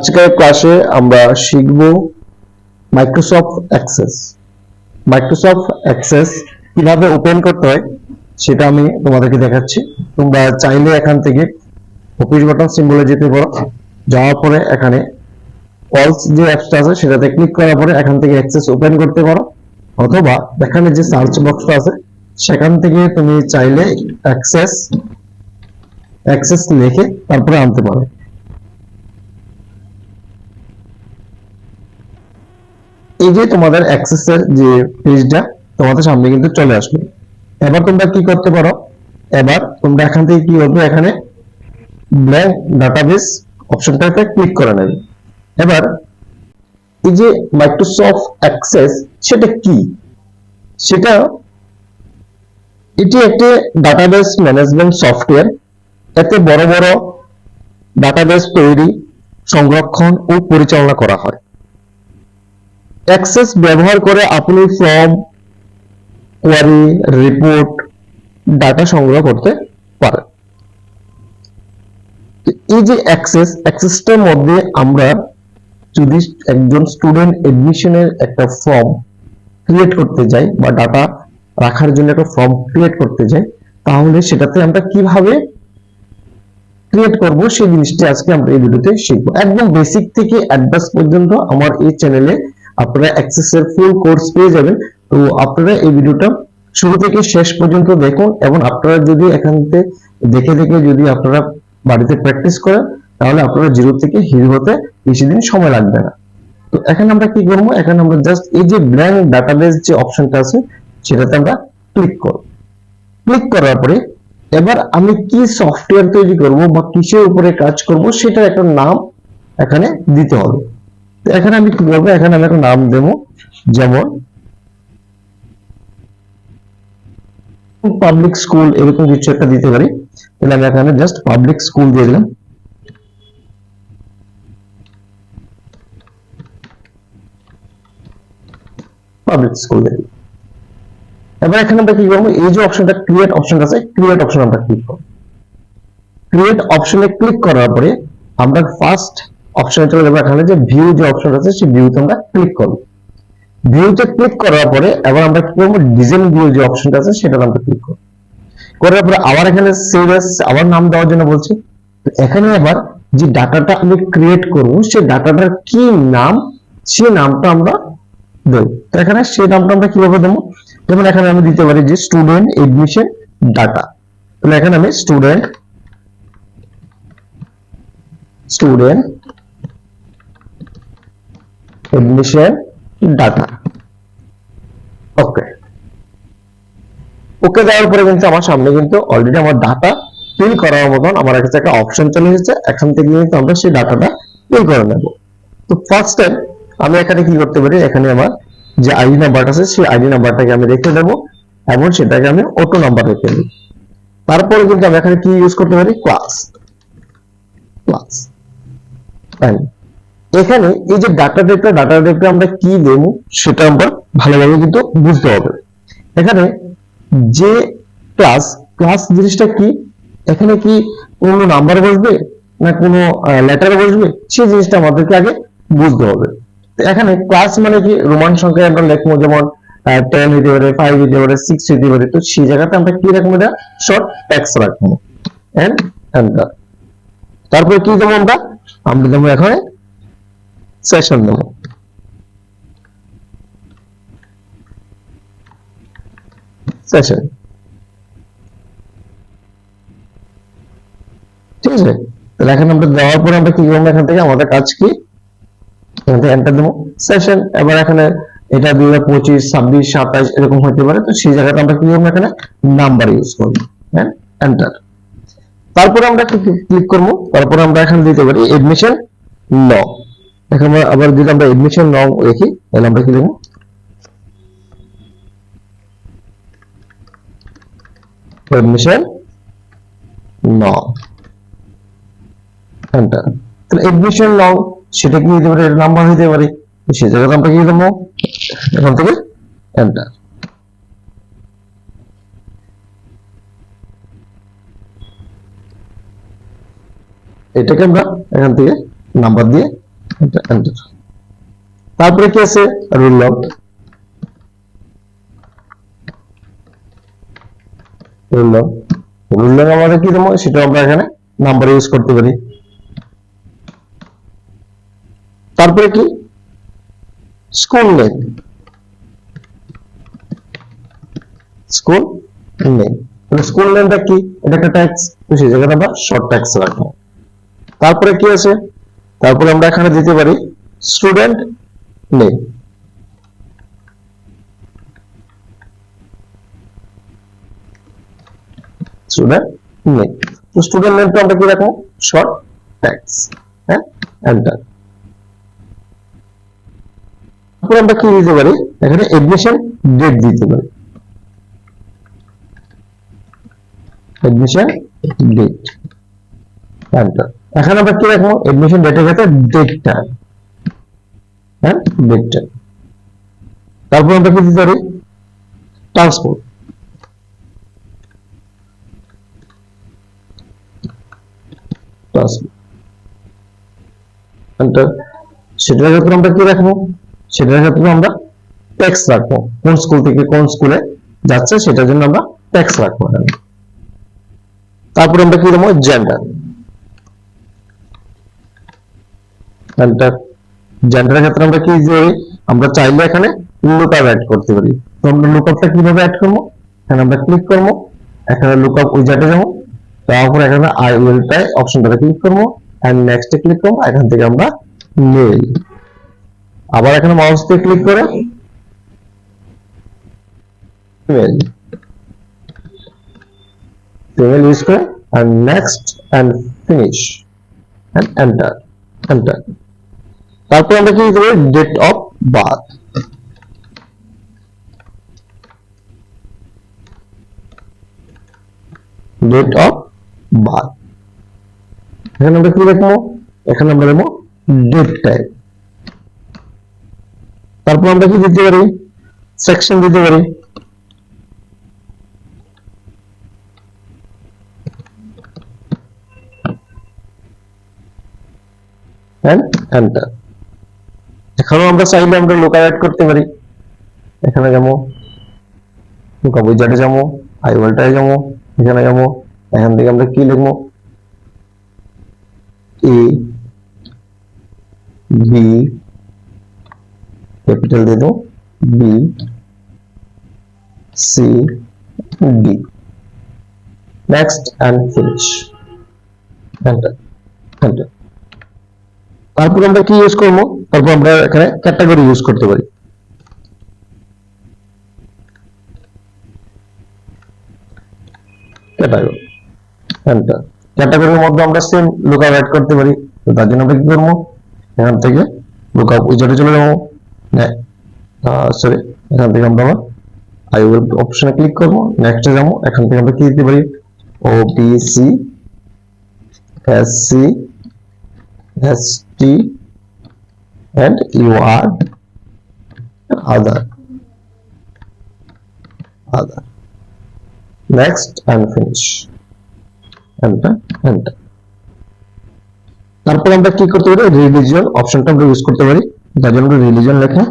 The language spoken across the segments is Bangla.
আজকের ক্লাসে আমরা শিখব মাইক্রোসফট অ্যাক্সেস মাইক্রোসফট অ্যাক্সেস কীভাবে ওপেন করতে হয় সেটা আমি তোমাদেরকে দেখাচ্ছি। তোমরা চাইলে এখান থেকে অফিস বাটন সিম্বলে যেতে পারো। যাওয়ার পরে এখানে অলস যে অ্যাপসটা আছে সেটাতে ক্লিক করার পরে এখান থেকে অ্যাক্সেস ওপেন করতে পারো। অথবা এখানে যে সার্চ বক্সটা আছে সেখান থেকে তুমি চাইলে অ্যাক্সেস অ্যাক্সেস লিখে তারপরে আনতে পারো। এই যে তোমাদের অ্যাক্সেসের যে পেজটা তোমাদের সামনে কিন্তু চলে আসবে। এবার তোমরা কি করতে পারো? এবার তোমরা এখান থেকে কি করবে? এখানে ব্ল্যাঙ্ক ডাটাবেস অপশনটাতে ক্লিক করে নেবে। এবার এই যে মাইক্রোসফট অ্যাক্সেস সেটা কি? সেটা এটি একটি ডাটাবেস ম্যানেজমেন্ট সফটওয়্যার এতে বড় বড় ডাটাবেস তৈরি, সংরক্ষণ ও পরিচালনা করা হয়। অ্যাক্সেস ব্যবহার করে আপনি ফর্ম কোয়ারি রিপোর্ট ডাটা সংগ্রহ করতে পারেন। এই যে অ্যাক্সেস অ্যাক্সেসটার মধ্যে আমরা যদি একজন স্টুডেন্ট এডমিশনের একটা ফর্ম ক্রিয়েট করতে যাই বা ডাটা রাখার জন্য একটা ফর্ম ক্রিয়েট করতে যাই, তাহলে সেটাতে আমরা কীভাবে ক্রিয়েট করব সেই জিনিসটি আজকে আমরা এই ভিডিওতে শিখব। একদম বেসিক থেকে অ্যাডভান্স পর্যন্ত আমার এই চ্যানেলে আপনারা অ্যাক্সেস এর ফুল কোর্স পেয়ে যাবেন। তো আপনারা এই ভিডিওটা শুরু থেকে শেষ পর্যন্ত দেখুন এবং আপনারা যদি এখান দেখে দেখে যদি আপনারা বাড়িতে প্র্যাকটিস করেন, তাহলে আপনারা জিরো থেকে হিরো হতে বেশি দিন সময় লাগবে না। তো এখানে আমরা কি করব? এখানে আমরা জাস্ট এই যে ব্ল্যাঙ্ক ডাটাবেস যে অপশনটা আছে, সেটাতে আমরা ক্লিক করব। ক্লিক করার পরে এবার আমি কি সফটওয়্যার তৈরি করব বা কিসের উপরে কাজ করব, সেটার একটা নাম এখানে দিতে হবে। এখানে আমি কি করব এখানে আমি একটা নাম দেবো, যেমন পাবলিক স্কুল এরকম কিছু একটা দিতে পারি। তাহলে আমি এখানে জাস্ট পাবলিক স্কুল দিয়ে দিলাম। পাবলিক স্কুল দিয়ে এবার এখানে আমরা কি করব? এই যে অপশনটা ক্রিয়েট অপশন আছে ক্রিয়েট অপশন আমরা ক্লিক করব। ক্রিয়েট অপশনে ক্লিক করার পরে আমরা ফার্স্ট অপশনে চলে যাব এখানে যে ভিউ যে অপশন আছে, সেই ভিউতে আমরা ক্লিক করব। ভিউতে ক্লিক করার পরে এবার আমরা কি করব? ডিজাইন ভিউ যে অপশনটা আছে, সেটাতে আমরা ক্লিক করব। করার পরে আবার এখানে সেভ এস আবার নাম দেওয়ার জন্য বলছি। এখানে আবার যে ডাটাটা আমি ক্রিয়েট করব, সেই ডাটাটার কি নাম, সেই নামটা আমরা দেব। তো এখানে সেই নামটা আমরা কীভাবে দেবো? যেমন এখানে আমি দিতে পারি যে স্টুডেন্ট এডমিশন ডাটা তাহলে এখানে আমি student student admission data okay okay দেওয়ার পরে কিন্তু আমার সামনে কিন্তু অলরেডি আমার ডাটা ফিল করার মতন আমার কাছে একটা অপশন চলে এসেছে। এখান থেকে কিন্তু আমরা সেই ডাটাটা ফিল করে নেব। তো ফার্স্ট টাইম আমি এখানে কি করতে পারি? এখানে আমার যে আইডি নাম্বারটা আছে, সেই আইডি নাম্বারটাকে আমি রেখে দেবো এবং সেটাকে আমি অটো নাম্বার রেখে দিই তারপরে কিন্তু আমি এখানে কি ইউজ করতে পারি? ক্লাস ক্লাস এখানে এই যে ডাটা টাইপটা ডাটা টাইপটা আমরা কি দেবো সেটা আমরা ভালোভাবে কিন্তু বুঝতে হবে। এখানে যে ক্লাস ক্লাস জিনিসটা কি? এখানে কি কোনো নাম্বার বসবে না কোনো লেটার বসবে? সেই জিনিসটা আমাদেরকে আগে বুঝতে হবে। এখানে ক্লাস মানে কি? রোমান সংখ্যায় আমরা লিখব যেমন টেন হইতে পারে ফাইভ হইতে পারে সিক্স হইতে পারে। তো সেই জায়গাতে আমরা কি রাখব এটা? শর্ট ট্যাক্স রাখব। এন্ড তারপরে কি দেবো আমরা? আমরা দেবো এখানে সেশন দেবো সেশন ঠিক আছে? তাহলে এখানে আমরা দেওয়ার পরে আমরা কি করব? এখান থেকে আমাদের কাজ কি? এন্টার দেবো। সেশন এবার এখানে এটা দুই হাজার পঁচিশ, ছাব্বিশ, সাতাশ, এরকম হতে পারে। তো সেই জায়গাতে আমরা কি করব এখানে? নাম্বার ইউজ করব। হ্যাঁ এন্টার তারপরে আমরা ক্লিক করব? তারপরে আমরা এখানে দিতে পারি এডমিশন ল এখানে আবার যদি আমরা এডমিশন লং লিখি তাহলে আমরা কি দেবো? এডমিশন তাহলে এডমিশন লং সেটা কি হতে পারে? নাম্বার হতে পারে। সেই জায়গাতে আমরা কি দেবো? এখান থেকে এন্টার এটাকে আমরা এখান থেকে নাম্বার দিয়ে তারপরে কি আছে? Rule log rule log rule log আমাদের কি দেবো? সেটা আমরা এখানে নাম্বার ইউজ করতে পারি। তারপরে কি? School name school name school নেমটা কি? এটা একটা ট্যাক্স তো সেই জায়গাটা আমরা শর্ট ট্যাক্স রাখব। তারপরে কি আছে? তারপরে আমরা এখানে দিতে পারি student name student name student আমরা কি রাখব? শর্ট ট্যাক্স হ্যাঁ? এন্টার তারপরে আমরা কি দিতে পারি? এখানে এডমিশন ডেট দিতে পারি। এডমিশন ডেট এন্টার এখানে আমরা কি রাখব এডমিশন ডেটের কাছে ডেটটা হ্যাঁ? ডেটটা তারপর আমরা কি দিতে পারি ট্রান্সপোর্ট সেটার ক্ষেত্রে আমরা কি রাখব? সেটার ক্ষেত্রে আমরা ট্যাক্স রাখব। কোন স্কুল থেকে কোন স্কুলে যাচ্ছে, সেটার জন্য আমরা ট্যাক্স রাখব তারপরে আমরা কি দেবো জেন্ডার জেন্ডার জেন্ডারের ক্ষেত্রে আমরা কি যে আমরা চাইলে এখানে লুকআপ অ্যাড করতে পারি। তো আমরা লুকআপটা কীভাবে অ্যাড করব? এখানে আমরা ক্লিক করব, এখানে লুকআপ উইজার্টে যাব, তারপর এখানে আই উইলটাই অপশনটাতে ক্লিক করব এন্ড নেক্সটে ক্লিক করব, এখান থেকে আমরা মেল আবার এখানে মাউস দিয়ে ক্লিক করে মেল টেবিল ইউজ করে, and next, and finish, and enter enter তারপর আমরা কি দেবো date of birth date of birth এখানে আমরা কি দেখব? এখানে আমরা দেবো ডেট টাইপ তারপর আমরা কি দিতে পারি? সেকশন দিতে পারি। And enter. এখানেও আমরা চাইলে আমরা লোকাল অ্যাড করতে পারি। এখানে যাব লোকা উইজার্টে যাব আই ওয়ালটায় যাব, এখানে যাব, এখান থেকে আমরা কি লিখব? এ বি ক্যাপিটাল দিয়ে দেবো B C D next and finish enter enter তারপর আমরা কি ইউজ করব? তারপর আমরা এখানে ক্যাটাগরি ইউজ করতে পারি। ক্যাটাগরি এন্টার ক্যাটাগরির মধ্যে আমরা সেম লুকআপ অ্যাড করতে পারি, তো তার জন্য আমরা কি করব? এখান থেকে লুকআপ উইজার্টে চলে যাব। সরি এখান থেকে আমরা আই উইল অপশনে ক্লিক করব। নেক্সটে যাব। এখান থেকে আমরা কি দিতে পারি? O B C S C S T and you are other. Other. Next and finish. Enter enter. তারপর আমরা কি করতে পারি? রিলিজিয়ন অপশনটা আমরা ইউজ করতে পারি। যার জন্য রিলিজিয়ন লেখা।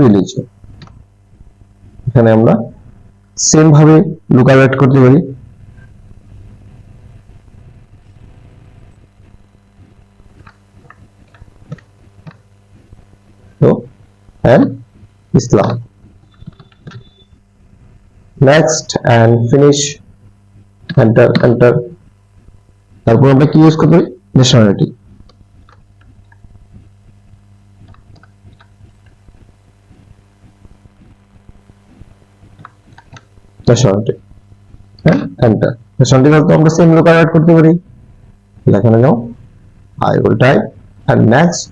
রিলিজিয়ন এখানে আমরা সেম ভাবে লুকআপ করতে পারি। And Islam. Next and finish. Enter, enter. তারপর আমরা কি ইউজ করতে পারি ন্যাশনালিটি ন্যাশনালিটি হ্যাঁ এন্টার ন্যাশনালিটি তো আমরা সেম লোক অ্যাড করতে পারি এখানে যাও I will type and next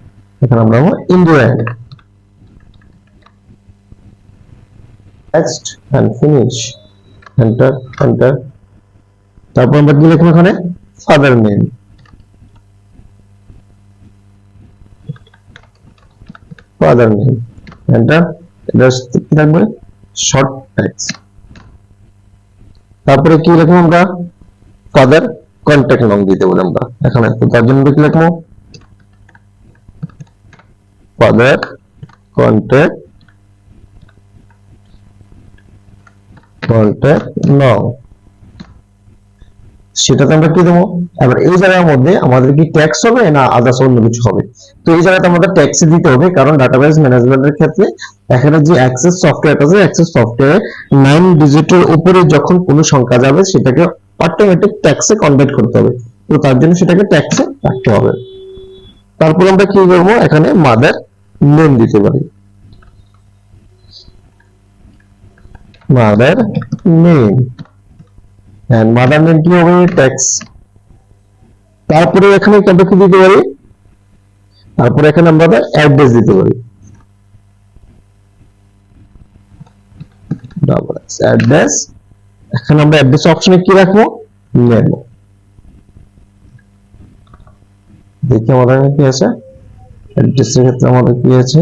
এখানে আমরা Indian next and finish. Enter enter. তারপর আমরা কি লিখব এখানে? Father name father name enter এটা কি থাকবে? শর্ট টেক্সট তারপরে কি লিখব আমরা? ফাদার কন্ট্যাক্ট নাম দিতে পারি আমরা। এখানে তার জন্য কি লিখব? Father contact contact no. সেটাতে আমরা কি দেবো? এবার এই জায়গার মধ্যে আমাদের কি ট্যাক্স হবে না আদার্স অন্য কিছু হবে? তো এই জায়গাতে আমাদের ট্যাক্স দিতে হবে, কারণ ডাটাবেস ম্যানেজমেন্টের ক্ষেত্রে এখানে যে অ্যাক্সেস সফটওয়্যার আছে অ্যাক্সেস সফটওয়্যার নাইন ডিজিটের উপরে যখন কোনো সংখ্যা যাবে, সেটাকে অটোমেটিক ট্যাক্সে কনভার্ট করতে হবে। তো তার জন্য সেটাকে ট্যাক্সে রাখতে হবে। তারপর আমরা কি করব? এখানে মাদার নেম দিতে পারি। Mother name and mother name কি হবে? ট্যাক্স তারপরে এখানে আমরা কি দিতে পারি? তারপরে এখানে আমরা অ্যাড্রেস দিতে পারি। অ্যাড্রেস এখানে আমরা অ্যাড্রেস অপশনে কি রাখব? নেম দেখি আমাদের কি আছে? অ্যাড্রেসের ক্ষেত্রে আমাদের কি আছে?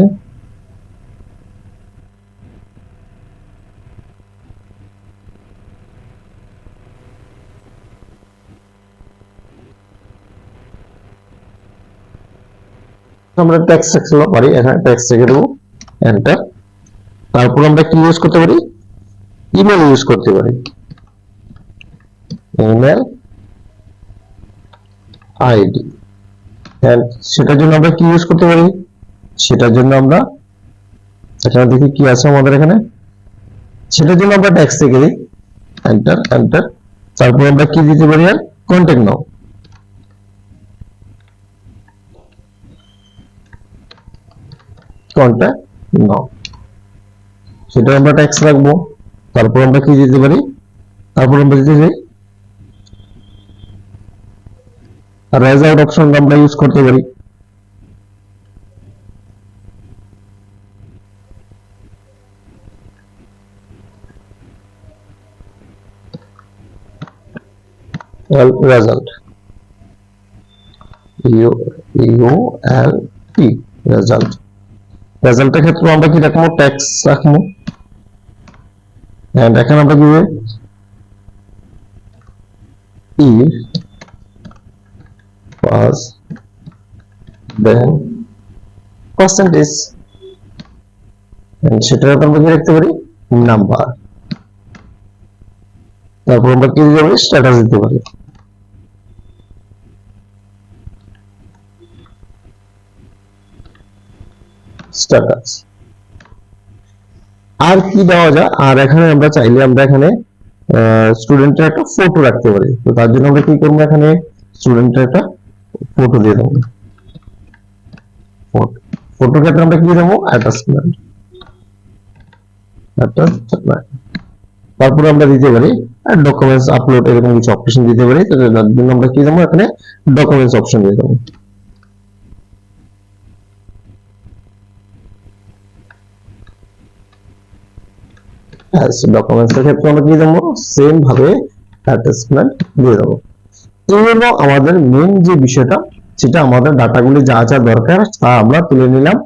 আমরা টেক্সট সেকশন পারি, এখানে টেক্সট রেখে দেবো এন্টার তারপর আমরা কি ইউজ করতে পারি? ইমেল ইউজ করতে পারি। ইমেল আইডি সেটার জন্য আমরা কি ইউজ করতে পারি? সেটার জন্য আমরা, এখানে দেখি কি আছে আমাদের এখানে। সেটার জন্য আমরা টেক্সট রেখে দিই। এন্টার এন্টার তারপর আমরা কি দিতে পারি আর? কন্ট্যাক্ট নাও। কন্ট্যাক্ট নাও। সেটা আমরা ট্যাক্স রাখব। তারপর আমরা কি দিতে পারি? তারপর আমরা দিতে চাই রেজ আউট অপশন আমরা ইউজ করতে পারি result U U L T result রেজাল্টের ক্ষেত্রে আমরা কি রাখব ট্যাক্স রাখব এন্ড এখানে আমরা কি if পাস then percentage সেটার আমরা কি রাখতে পারি? নাম্বার তারপর আমরা কি দিতে পারি? স্ট্যাটাস দিতে পারি। স্ট্যাটাস আর কি দেওয়া যায়? আর এখানে আমরা চাইলে আমরা এখানে স্টুডেন্টের একটা ফটো রাখতে পারি। তো তার জন্য আমরা কি করব এখানে? স্টুডেন্টের একটা ফটো দিয়ে দেবো। ফটো ক্ষেত্রে আমরা কি দেবো? অ্যাটাচমেন্ট তারপরে আমরা দিতে পারি ডকুমেন্টস আপলোড এরকম কিছু অপশন দিতে পারি তার জন্য আমরা কি দেবো? এখানে ডকুমেন্টস অপশন দিয়ে দেবো। ডকুমেন্টস এর ক্ষেত্রে আমরা কি দেবো? সেম ভাবে অ্যাটাচমেন্ট দিয়ে দেবো। এই আমাদের মেন যে বিষয়টা, সেটা আমাদের ডাটাগুলি যা যা দরকার তা আমরা তুলে নিলাম।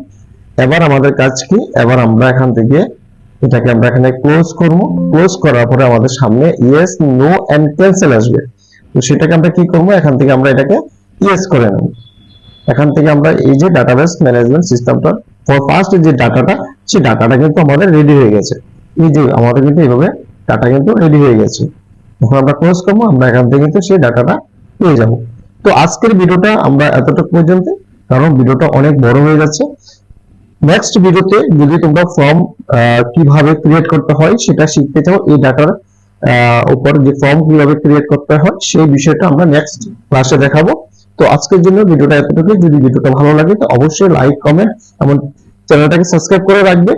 এবার আমাদের কাজ কি? এবার আমরা এখান থেকে এটাকে আমরা এখানে ক্লোজ করব। ক্লোজ করার পরে আমাদের সামনে ইয়েস নো ক্যান্সেল আসবে। তো সেটাকে আমরা কি করব? এখান থেকে আমরা এটাকে ইয়েস করে নেব। এখান থেকে আমরা এই যে ডাটাবেস ম্যানেজমেন্ট সিস্টেমটা ফর ফার্স্ট যে ডাটাটা, সেই ডাটাটা কিন্তু আমাদের রেডি হয়ে গেছে। এই যে আমাদের কিন্তু এইভাবে ডাটা কিন্তু রেডি হয়ে গেছে। যখন আমরা ক্লোজ করব। আমরা এখান থেকে কিন্তু সেই ডাটাটা পেয়ে যাব। তো আজকের ভিডিওটা আমরা এতটুকু পর্যন্ত, কারণ ভিডিওটা অনেক বড় হয়ে যাচ্ছে। নেক্সট ভিডিওতে যদি তোমরা ফর্ম কীভাবে ক্রিয়েট করতে হয় সেটা শিখতে চাও, এই ডাটার উপর যে ফর্ম কীভাবে ক্রিয়েট করতে হয়, সেই বিষয়টা আমরা নেক্সট ক্লাসে দেখাবো। তো আজকের জন্য ভিডিওটা এতটুকু। যদি ভিডিওটা ভালো লাগে তো অবশ্যই লাইক কমেন্ট এবং চ্যানেলটাকে সাবস্ক্রাইব করে রাখবে।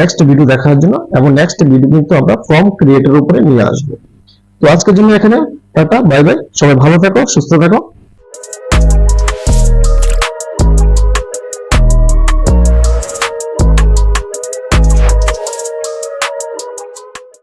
নেক্সট ভিডিও দেখার জন্য, এবং নেক্সট ভিডিও কিন্তু আমরা ফর্ম ক্রিয়েটের উপরে নিয়ে আসব। তো আজকের জন্য এখানে টাটা বাই বাই সবাই ভালো থাকো সুস্থ থাকো।